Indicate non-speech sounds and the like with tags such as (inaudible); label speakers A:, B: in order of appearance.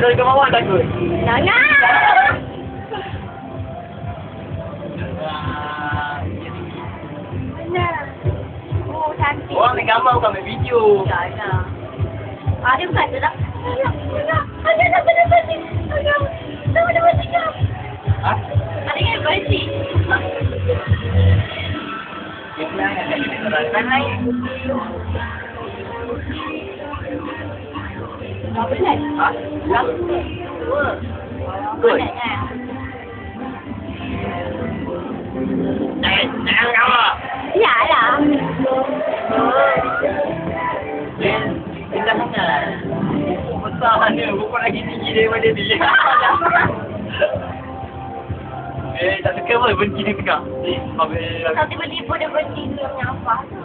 A: Dah bawah takut.
B: Jangan! Oh, cantik.
A: Orang ambil gambar bukan ambil video.
B: Jangan. Ah, dia bukan tu tak? Ayah, ayah, ayah, dah benar berhenti. Ayah, dah benar berhenti jam.
A: Ha?
B: Ada yang berhenti.
A: Dia bilang nak jadi kekerasan lain.
B: Penat?
A: Ha?
B: Dua.
A: Good. Jangan, jangan gambar.
B: Ya lah.
A: Dia, dia dah sangat. Besar mana, bukan lagi tinggi daripada dia. (laughs) Eh, tak suka pun benci dia tengah. Eh, habis
B: Kau tiba-tiba dia berhenti tu yang apa tu?